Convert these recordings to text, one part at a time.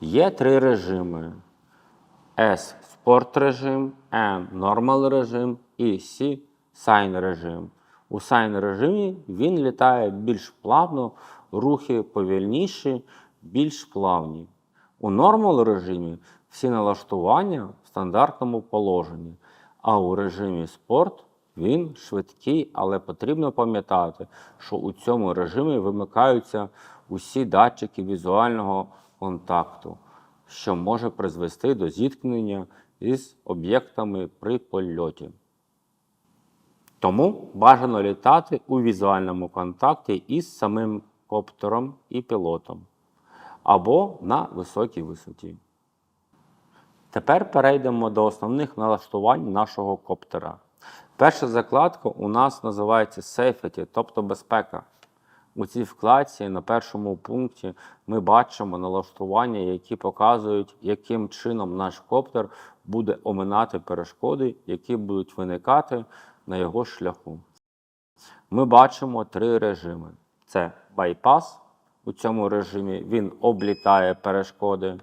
Є три режими: S спорт режим, N нормал режим і C сайн режим. У сайн режимі він літає більш плавно, рухи повільніші, більш плавні. У нормал режимі всі налаштування в стандартному положенні, а у режимі спорт він швидкий, але потрібно пам'ятати, що у цьому режимі вимикаються усі датчики візуального контакту, що може призвести до зіткнення із об'єктами при польоті. Тому бажано літати у візуальному контакті із самим коптером і пілотом або на високій висоті. Тепер перейдемо до основних налаштувань нашого коптера. Перша закладка у нас називається Safety, тобто безпека. У цій вкладці на першому пункті ми бачимо налаштування, які показують, яким чином наш коптер буде оминати перешкоди, які будуть виникати на його шляху. Ми бачимо три режими: це байпас. У цьому режимі він облітає перешкоди.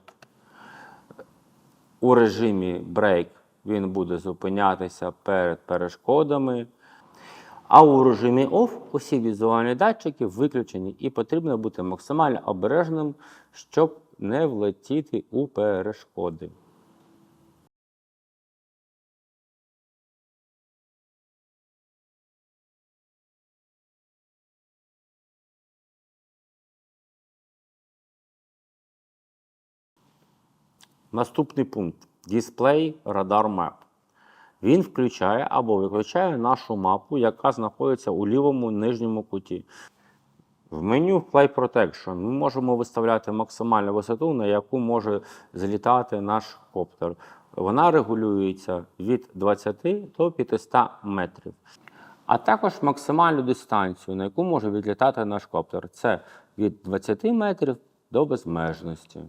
У режимі брейк він буде зупинятися перед перешкодами. А у режимі OFF усі візуальні датчики виключені, і потрібно бути максимально обережним, щоб не влетіти у перешкоди. Наступний пункт Display Radar Map. Він включає або виключає нашу мапу, яка знаходиться у лівому нижньому куті. В меню Fly Protection ми можемо виставляти максимальну висоту, на яку може злітати наш коптер. Вона регулюється від 20 до 500 метрів. А також максимальну дистанцію, на яку може відлітати наш коптер. Це від 20 метрів до безмежності.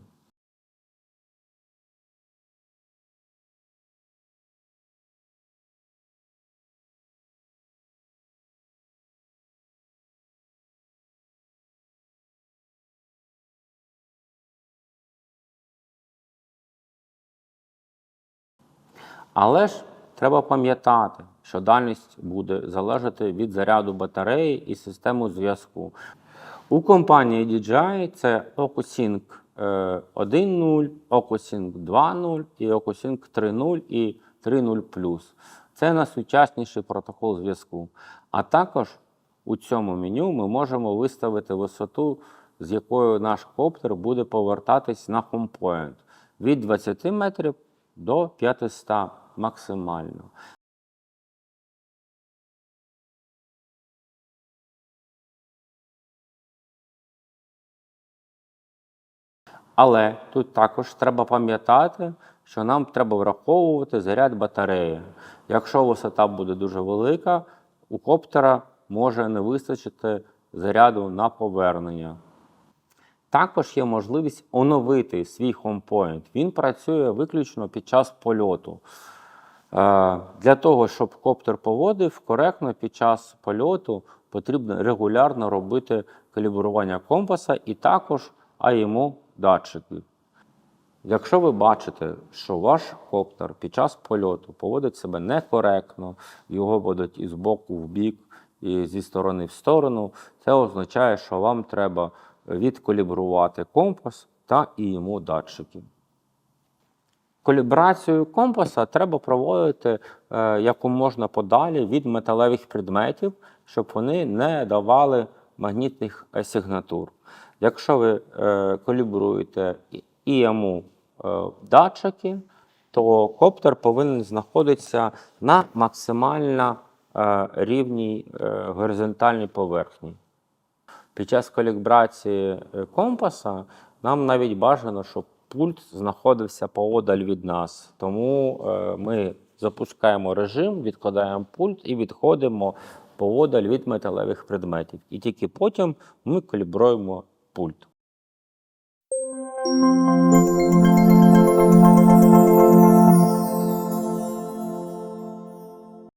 Але ж треба пам'ятати, що дальність буде залежати від заряду батареї і системи зв'язку. У компанії DJI це OcuSync е, 1.0, OcuSync 2.0 і OcuSync 3.0 і 3.0 Це найсучасніший протокол зв'язку. А також у цьому меню ми можемо виставити висоту, з якою наш коптер буде повертатись на HomePoint від 20 метрів до 500 максимально. Але тут також треба пам'ятати, що нам треба враховувати заряд батареї. Якщо висота буде дуже велика, у коптера може не вистачити заряду на повернення. Також є можливість оновити свій HomePoint. Він працює виключно під час польоту. Е, Для того, щоб коптер поводив коректно під час польоту, потрібно регулярно робити калібрування компаса і також АІМО датчики. Якщо ви бачите, що ваш коптер під час польоту поводить себе некоректно, його водить із боку в бік і зі сторони в сторону, це означає, що вам треба відкалібрувати компас та і йому датчики. Калібрацію компаса треба проводити е, якомога подалі від металевих предметів, щоб вони не давали магнітних е, сигнатур. Якщо ви е, калібруєте і йому е, датчики, то коптер повинен знаходитися на максимально е, рівній е, горизонтальній поверхні. Під час калібрації е, компаса нам навіть бажано, щоб пульт знаходився поодаль від нас. Тому е, ми запускаємо режим, відкладаємо пульт і відходимо поодаль від металевих предметів. І тільки потім ми калібруємо пульт.